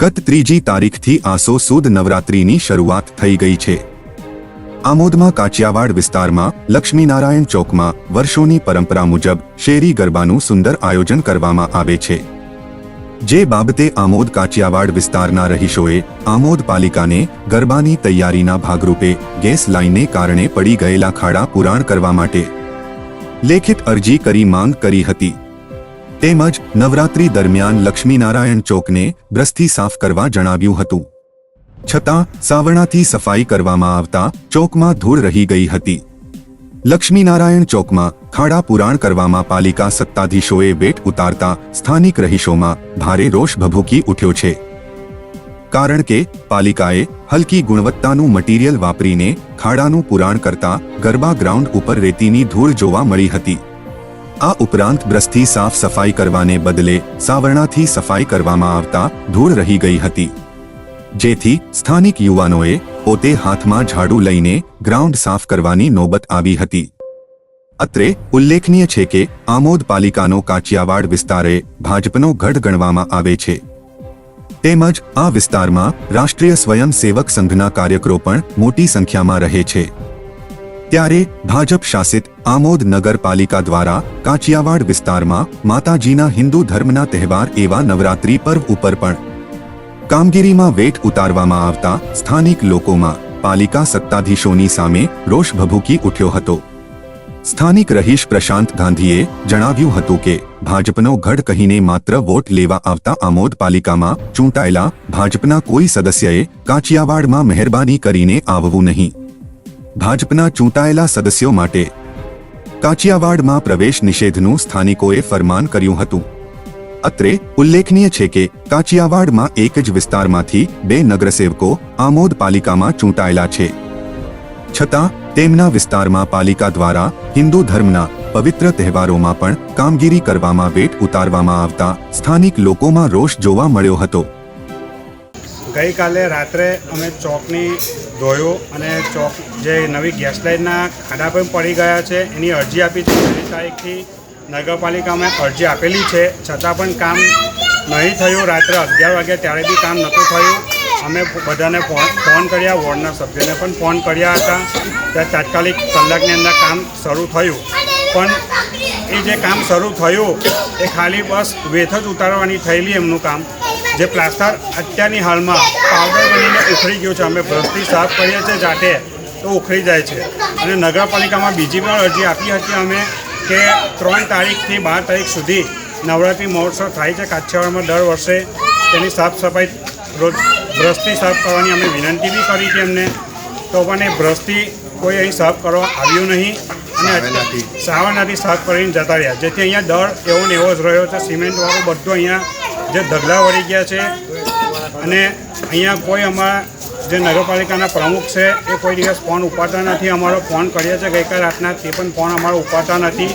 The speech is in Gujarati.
ગત ત્રીજી તારીખથી આસો સુદ નવરાત્રીની શરૂઆત થઈ ગઈ છે. આમોદમાં કાચિયાવાડ વિસ્તારમાં લક્ષ્મીનારાયણ ચોકમાં વર્ષોની પરંપરા મુજબ શેરી ગરબાનું સુંદર આયોજન કરવામાં આવે છે. જે બાબતે આમોદ કાચિયાવાડ વિસ્તારના રહીશોએ આમોદ પાલિકાને ગરબાની તૈયારીના ભાગરૂપે ગેસ લાઇનને કારણે પડી ગયેલા ખાડા પુરાણ કરવા માટે લેખિત અરજી કરી માંગ કરી હતી. તેમજ નવરાત્રી દરમિયાન લક્ષ્મીનારાયણ ચોકને બ્રસ્થી સાફ કરવા જણાવ્યું હતું. છતાં, સાવરણાથી સફાઈ કરવામાં આવતા ચોકમાં ધૂળ રહી ગઈ હતી. લક્ષ્મીનારાયણ ચોકમાં ખાડા પુરાણ કરવામાં પાલિકા સત્તાધીશોએ વેટ ઉતારતા સ્થાનિક રહીશોમાં ભારે રોષ ભભૂકી ઉઠ્યો છે. કારણ કે, પાલિકાએ હલકી ગુણવત્તાનું મટીરીયલ વાપરીને ખાડાનું પુરાણ કરતા ગરબા ગ્રાઉન્ડ ઉપર રેતીની ધૂળ જોવા મળી હતી. આ ઉપરાંત બ્રસ્થી સાફ સફાઈ કરવાને બદલે સાવરણાથી સફાઈ કરવામાં આવતા ધૂળ રહી ગઈ હતી. જેથી સ્થાનિક યુવાનોએ પોતે હાથમાં ઝાડુ લઈને ગ્રાઉન્ડ સાફ કરવાની નોબત આવી હતી. અત્રે ઉલ્લેખનીય છે કે આમોદ પાલિકાનો કાચિયાવાડ વિસ્તારે ભાજપનો ગઢ ગણવામાં આવે છે. તેમજ આ વિસ્તારમાં રાષ્ટ્રીય સ્વયંસેવક સંઘના કાર્યકરો પણ મોટી સંખ્યામાં રહે છે. ત્યારે ભાજપ શાસિત આમોદ નગરપાલિકા દ્વારા કાચિયાવાડ વિસ્તારમાં માતાજીના હિન્દુ ધર્મના તહેવાર એવા નવરાત્રી પર્વ ઉપર પણ કામગીરીમાં વેટ ઉતારવામાં આવતા સ્થાનિક લોકોમાં પાલિકા સત્તાધીશોની સામે રોષ ભભૂકી ઉઠ્યો હતો. સ્થાનિક રહીશ પ્રશાંત ગાંધીએ જણાવ્યું હતું કે, ભાજપનો ગઢ કહીને માત્ર વોટ લેવા આવતા આમોદ પાલિકામાં ચૂંટાયેલા ભાજપના કોઈ સદસ્યએ કાચિયાવાડમાં મહેરબાની કરીને આવવું નહીં. ભાજપના ચૂંટાયેલા સદસ્યો માટે કાચિયાવાડમાં પ્રવેશ નિષેધનું સ્થાનિકોએ ફરમાન કર્યું હતું. અત્રે ઉલ્લેખનીય છે કે કાચિયાવાડમાં એક જ વિસ્તારમાંથી બે નગરસેવકો આમોદ પાલિકામાં ચૂંટાયેલા છે. છતાં, તેમના વિસ્તારમાં પાલિકા દ્વારા હિન્દુ ધર્મના પવિત્ર તહેવારોમાં પણ કામગીરી કરવામાં વેટ ઉતારવામાં આવતા સ્થાનિક લોકોમાં રોષ જોવા મળ્યો હતો. ગઈકાલે રાત્રે અમે ચોકની ધોયો અને ચોક જે નવી ગેસ લાઇનના ખાડા પણ પડી ગયા છે, એની અરજી આપી છે. પહેલી તારીખથી નગરપાલિકામાં અરજી આપેલી છે. છતાં પણ કામ નહીં થયું. રાત્રે અગિયાર વાગ્યા ત્યારે બી કામ નહોતું થયું. અમે બધાને ફોન ફોન કર્યા. વોર્ડના સભ્યને પણ ફોન કર્યા હતા. ત્યાં તાત્કાલિક કલાકની અંદર કામ શરૂ થયું. પણ એ જે કામ શરૂ થયું, એ ખાલી બસ વેથ જ ઉતારવાની થયેલી એમનું કામ. જે પ્લાસ્ટર અત્યારની હાલમાં પાવડર બનીને ઉખડી ગયું છે. અમે બ્રશથી સાફ કરીએ છીએ જાતે તો ઉખડી જાય છે. અને નગરપાલિકામાં બીજી પણ અરજી આપી હતી અમે કે ત્રણ તારીખથી બાર તારીખ સુધી નવરાત્રિ મહોત્સવ થાય છે. કાછિયાવાડમાં દર વર્ષે તેની સાફ સફાઈ રોજ બ્રશથી સાફ કરવાની અમે વિનંતી બી કરી હતી એમને. તો પણ એ બ્રશથી કોઈ અહીં સાફ કરવા આવ્યું નહીં. અને સાવરનાથી સાફ કરીને જતા રહ્યા. જેથી અહીંયા દર એવો ને એવો જ રહ્યો છે. સિમેન્ટવાળો બધું અહીંયા જે ધગલા વળી ગયા છે અને અહીંયા કોઈ અમારા જે નગરપાલિકાના પ્રમુખ છે, એ કોઈ દિવસ ફોન ઉપાડતા નથી. અમારો ફોન કર્યો છે. ગઈકાલ રાતના તે પણ ફોન અમારો ઉપાડતા નથી.